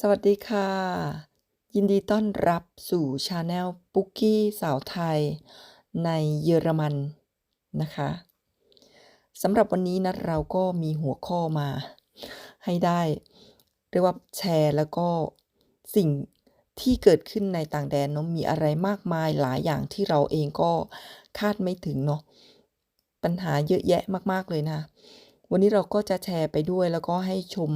สวัสดีค่ะ ยินดีต้อนรับสู่ชาแนลปุ๊กกี้สาวไทย ในเยอรมันนะคะสำหรับวันนี้นะเราก็มีหัวข้อมา ให้ได้ เรียกว่าแชร์แล้วก็สิ่งที่เกิดขึ้นในต่างแดนเนาะมีอะไรมากมายหลายอย่างที่เราเองก็คาดไม่ถึงเนาะปัญหาเยอะแยะมาก ๆ เลยนะ วันนี้เราก็จะแชร์ไปด้วยแล้วก็ให้ชม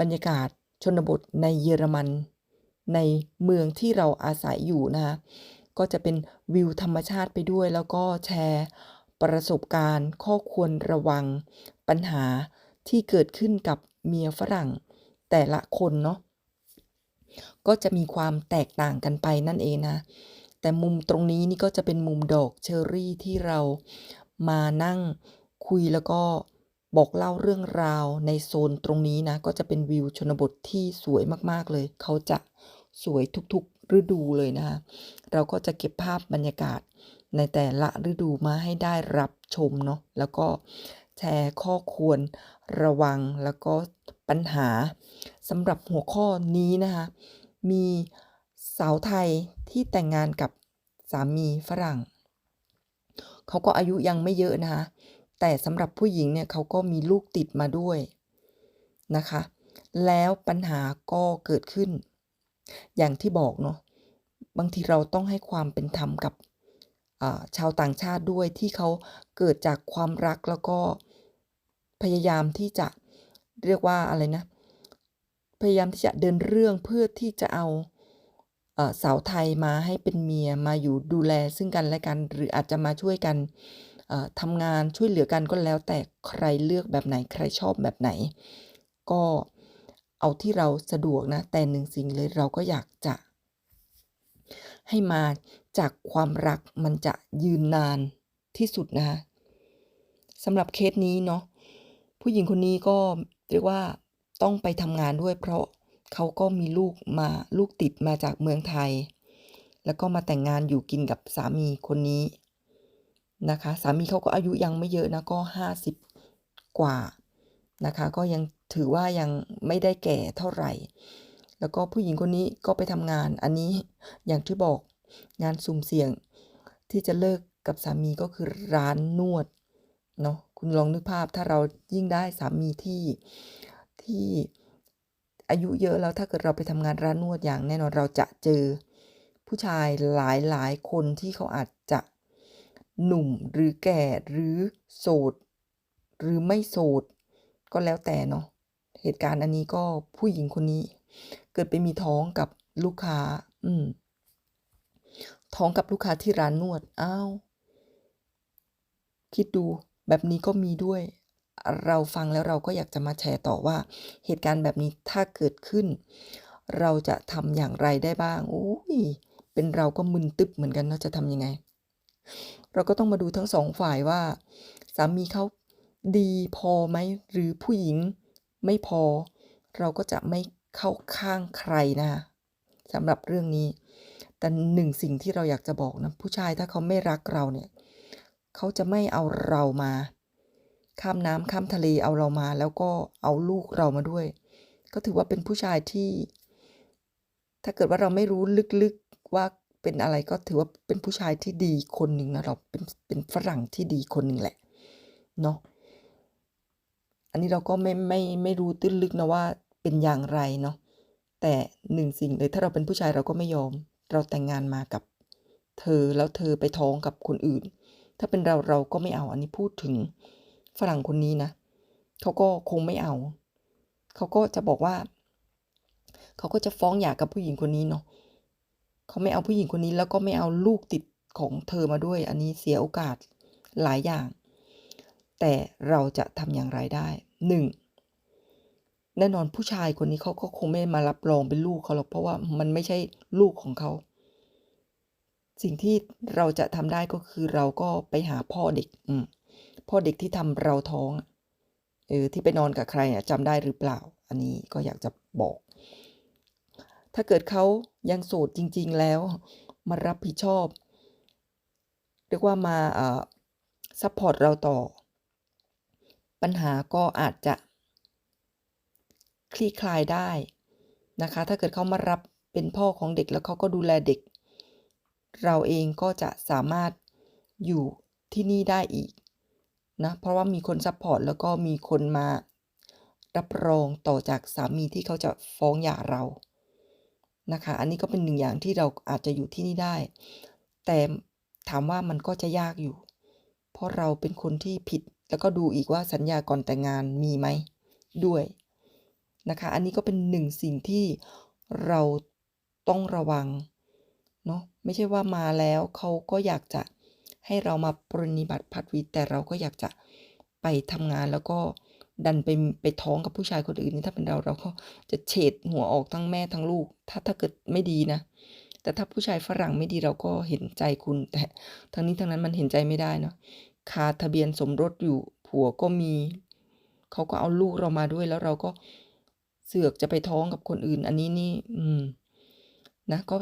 บรรยากาศ ชนบทในเยอรมัน ในเมืองที่เราอาศัยอยู่นะคะก็จะเป็นวิวธรรมชาติไปด้วย แล้วก็แชร์ประสบการณ์ ข้อควรระวัง ปัญหาที่เกิดขึ้นกับเมียฝรั่ง แต่ละคนเนาะก็จะมีความแตกต่างกันไปนั่นเองนะ แต่มุมตรงนี้นี่ก็จะเป็นมุมดอกเชอรี่ที่เรามานั่งคุยแล้วก็ บอกเล่าเรื่องราวในโซนตรงนี้นะ ก็จะเป็นวิวชนบทที่สวยมากๆเลย เขาจะสวยทุกๆฤดูเลยนะคะ เราก็จะเก็บภาพบรรยากาศในแต่ละฤดูมาให้ได้รับชมเนาะแล้วก็แชร์ข้อควรระวังแล้วก็ปัญหาสำหรับหัวข้อนี้นะคะมีสาวไทยที่แต่งงานกับสามีฝรั่ง เขาก็อายุยังไม่เยอะนะคะ แต่สำหรับผู้หญิงเนี่ยเขาก็มีลูกติดมาด้วยนะคะ แล้วปัญหาก็เกิดขึ้น อย่างที่บอกเนาะบางทีเราต้องให้ความเป็นธรรมกับชาวต่างชาติด้วยที่เขาเกิดจากความรักแล้วก็พยายามที่จะเรียกว่าอะไรนะ พยายามที่จะเดินเรื่องเพื่อที่จะเอาสาวไทยมาให้เป็นเมียมาอยู่ดูแลซึ่งกันและกัน หรืออาจจะมาช่วยกัน ทำงานช่วยเหลือกันก็แล้ว แต่ใครเลือกแบบไหนใครชอบแบบไหน ก็เอาที่เราสะดวกนะ แต่หนึ่งสิ่งเลยเราก็อยากจะ ให้มาจากความรักมันจะยืนนานที่สุดนะคะสำหรับเคสนี้เนาะผู้หญิงคนนี้ก็เรียกว่าต้องไปทำงานด้วย เพราะเขาก็มีลูกมาลูกติดมาจากเมืองไทย แล้วก็มาแต่งงานอยู่กินกับสามีคนนี้ นะคะสามีเขาก็อายุยังไม่เยอะนะก็ห้าสิบกว่านะคะก็ยังถือว่ายังไม่ได้แก่เท่าไหร่ แล้วก็ผู้หญิงคนนี้ก็ไปทำงานอันนี้อย่างที่บอกงานสุ่มเสี่ยงที่จะเลิกกับสามีก็คือร้านนวดเนาะคุณลองนึกภาพถ้าเรายิ่งได้สามีที่ที่อายุเยอะแล้วถ้าเกิดเราไปทำงานร้านนวดอย่างแน่นอนเราจะเจอผู้ชายหลายหลายคนที่เขาอาจจะ หนุ่มหรือแก่หรือโสด หรือไม่โสด ก็แล้วแต่เนาะเหตุการณ์อันนี้ก็ผู้หญิงคนนี้ เกิดไปมีท้องกับลูกค้า อืม ท้องกับลูกค้าที่ร้านนวดอ้าวคิดดูแบบนี้ก็มีด้วย เราฟังแล้วเราก็อยากจะมาแชร์ต่อว่า เหตุการณ์แบบนี้ถ้าเกิดขึ้น เราจะทำอย่างไรได้บ้างโอ้ยเป็นเราก็มึนตึบเหมือนกันเนาะจะทำยังไง เราก็ต้องมาดูทั้งสองฝ่ายว่า สามีเขาดีพอไหมหรือผู้หญิงไม่พอ เราก็จะไม่เข้าข้างใครนะสำหรับเรื่องนี้ แต่หนึ่งสิ่งที่เราอยากจะบอกนะผู้ชายถ้าเขาไม่รักเราเนี่ยเขาจะไม่เอาเรามา ข้ามน้ำข้ามทะเลเอาเรามา แล้วก็เอาลูกเรามาด้วย ก็ถือว่าเป็นผู้ชายที่ ถ้าเกิดว่าเราไม่รู้ลึกๆว่า เป็นอะไรก็ถือว่าเป็นผู้ชายที่ดีคนหนึ่งนะเราเป็นเป็นฝรั่งที่ดีคนหนึ่งแหละเนาะอันนี้เราก็ไม่ไม่ไม่รู้ตื้นลึกนะว่าเป็นอย่างไรเนาะแต่หนึ่งสิ่งเลยถ้าเราเป็นผู้ชายเราก็ไม่ยอม เราแต่งงานมากับเธอแล้วเธอไปท้องกับคนอื่น ถ้าเป็นเราเราก็ไม่เอาอันนี้พูดถึงฝรั่งคนนี้นะเขาก็คงไม่เอา เขาก็จะบอกว่า เขาก็จะฟ้องหย่ากับผู้หญิงคนนี้เนาะ เขาไม่เอาผู้หญิงคนนี้แล้วก็ไม่เอาลูกติดของเธอมาด้วย อันนี้เสียโอกาสหลายอย่าง แต่เราจะทำอย่างไรได้หนึ่งแน่นอนผู้ชายคนนี้เขาก็คงไม่มารับรองเป็นลูกเขาหรอกเพราะว่ามันไม่ใช่ลูกของเขา สิ่งที่เราจะทำได้ก็คือเราก็ไปหาพ่อเด็ก อืมพ่อเด็กที่ทำเราท้องเออที่ไปนอนกับใครอะจำได้หรือเปล่า อันนี้ก็อยากจะบอก ถ้าเกิดเขายังโสดจริง ๆ แล้ว มารับผิดชอบ เรียกว่ามาซัพพอร์ตเราต่อ ปัญหาก็อาจจะ คลี่คลายได้นะคะ ถ้าเกิดเขามารับเป็นพ่อของเด็กแล้วเขาก็ดูแลเด็ก เราเองก็จะสามารถอยู่ที่นี่ได้อีกนะเพราะว่ามีคนซัพพอร์ตแล้วก็มีคนมารับรองต่อจากสามีที่เขาจะฟ้องหย่าเรา นะคะ อันนี้ก็เป็นหนึ่งอย่างที่เราอาจจะอยู่ที่นี่ได้ แต่ถามว่ามันก็จะยากอยู่ เพราะเราเป็นคนที่ผิด แล้วก็ดูอีกว่าสัญญาก่อนแต่งงานมีไหมด้วยนะคะ อันนี้ก็เป็นหนึ่งสิ่งที่เราต้องระวังเนาะ ไม่ใช่ว่ามาแล้วเขาก็อยากจะให้เรามาปรนนิบัติพัดวีแต่เราก็อยากจะไปทำงานแล้วก็ ดันไปไปท้องกับผู้ชายคนอื่นนี่ถ้าเป็นเราเราก็จะเฉดหัวออกทั้งแม่ทั้งลูก ถ้าถ้าเกิดไม่ดีนะ แต่ถ้าผู้ชายฝรั่งไม่ดีเราก็เห็นใจคุณ แต่ทั้งนี้ทั้งนั้นมันเห็นใจไม่ได้เนาะคาทะเบียนสมรสอยู่ผัวก็มีเขาก็เอาลูกเรามาด้วยแล้วเราก็เสือกจะไปท้องกับคนอื่น อันนี้นี่ อืม นะ ก็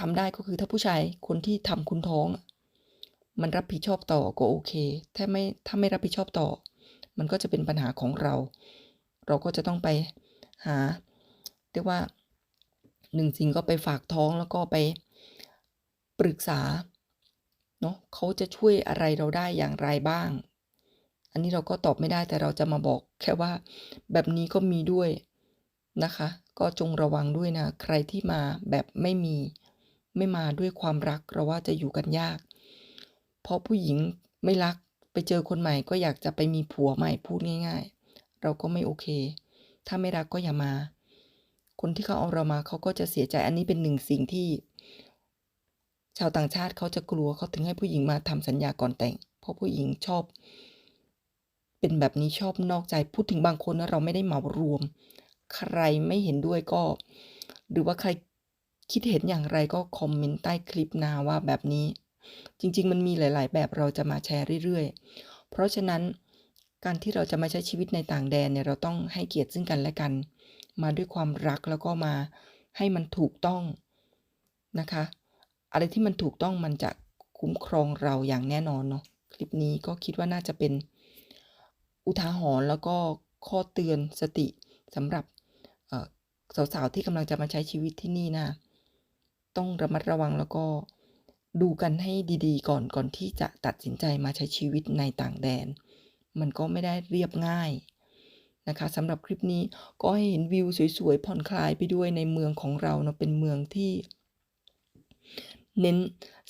ทำได้ก็คือถ้าผู้ชายคนที่ทำคุณท้อง มันรับผิดชอบต่อก็โอเค ถ้าไม่ถ้าไม่รับผิดชอบต่อ มันก็จะเป็นปัญหาของเรา เราก็จะต้องไปหาเรียกว่าหนึ่งสิ่งก็ไปฝากท้องแล้วก็ไปปรึกษาเนาะเขาจะช่วยอะไรเราได้อย่างไรบ้าง อันนี้เราก็ตอบไม่ได้แต่เราจะมาบอกแค่ว่าแบบนี้ก็มีด้วยนะคะ ก็จงระวังด้วยนะ ใครที่มาแบบไม่มีไม่มาด้วยความรักเราว่าจะอยู่กันยาก เพราะผู้หญิงไม่รัก ไปเจอคนใหม่ก็อยากจะไปมีผัวใหม่พูดง่าย ๆ เราก็ไม่โอเค ถ้าไม่รักก็อย่ามา คนที่เขาเอาเรามาเขาก็จะเสียใจอันนี้เป็นหนึ่งสิ่งที่ ชาวต่างชาติเขาจะกลัวเขาถึงให้ผู้หญิงมาทำสัญญาก่อนแต่ง เพราะผู้หญิงชอบ เป็นแบบนี้ชอบนอกใจพูดถึงบางคนนะเราไม่ได้เหมารวม ใครไม่เห็นด้วยก็ หรือว่าใครคิดเห็นอย่างไรก็คอมเมนต์ใต้คลิปนาว่าแบบนี้ จริง ๆ มันมีหลาย ๆ แบบเราจะมาแชร์เรื่อย ๆ เพราะฉะนั้นการที่เราจะมาใช้ชีวิตในต่างแดนเนี่ยเราต้องให้เกียรติซึ่งกันและกัน มาด้วยความรักแล้วก็มาให้มันถูกต้องนะคะ อะไรที่มันถูกต้องมันจะคุ้มครองเราอย่างแน่นอนเนาะคลิปนี้ก็คิดว่าน่าจะเป็นอุทาหรณ์แล้วก็ข้อเตือนสติสำหรับสาวๆที่กำลังจะมาใช้ชีวิตที่นี่นะ ต้องระมัดระวังแล้วก็ ดูกันให้ดีๆ ก่อนก่อนที่จะตัดสินใจมาใช้ชีวิตในต่างแดน มันก็ไม่ได้เรียบง่ายนะคะสำหรับคลิปนี้ก็ให้เห็นวิวสวยๆ ผ่อนคลายไปด้วยในเมืองของเราเนาะเป็นเมืองที่ เน้น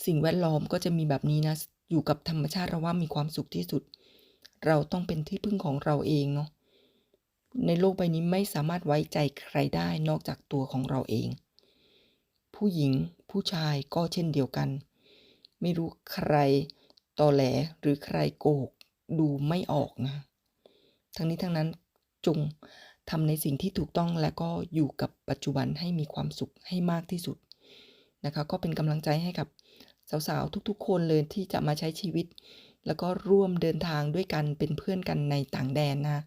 สิ่งแวดล้อมก็จะมีแบบนี้นะ อยู่กับธรรมชาติเราว่ามีความสุขที่สุด เราต้องเป็นที่พึ่งของเราเองเนาะในโลกใบนี้ไม่สามารถไว้ใจใครได้นอกจากตัวของเราเอง ผู้หญิงผู้ชายก็เช่นเดียวกัน ไม่รู้ใครตอแหลหรือใครโกหกดูไม่ออกนะ ทั้งนี้ทั้งนั้นจงทำในสิ่งที่ถูกต้องและก็อยู่กับปัจจุบันให้มีความสุขให้มากที่สุดนะคะ ก็เป็นกำลังใจให้กับสาวๆ ทุกๆ คนเลยที่จะมาใช้ชีวิต แล้วก็ร่วมเดินทางด้วยกันเป็นเพื่อนกันในต่างแดนนะ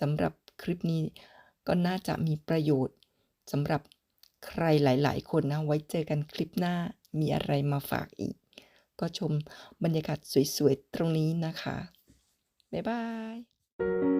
สำหรับคลิปนี้ก็น่าจะมีประโยชน์สำหรับใครหลาย ๆ คนนะ ไว้เจอกันคลิปหน้ามีอะไรมาฝากอีก ก็ชมบรรยากาศสวยๆ ตรงนี้นะคะ บ๊ายบาย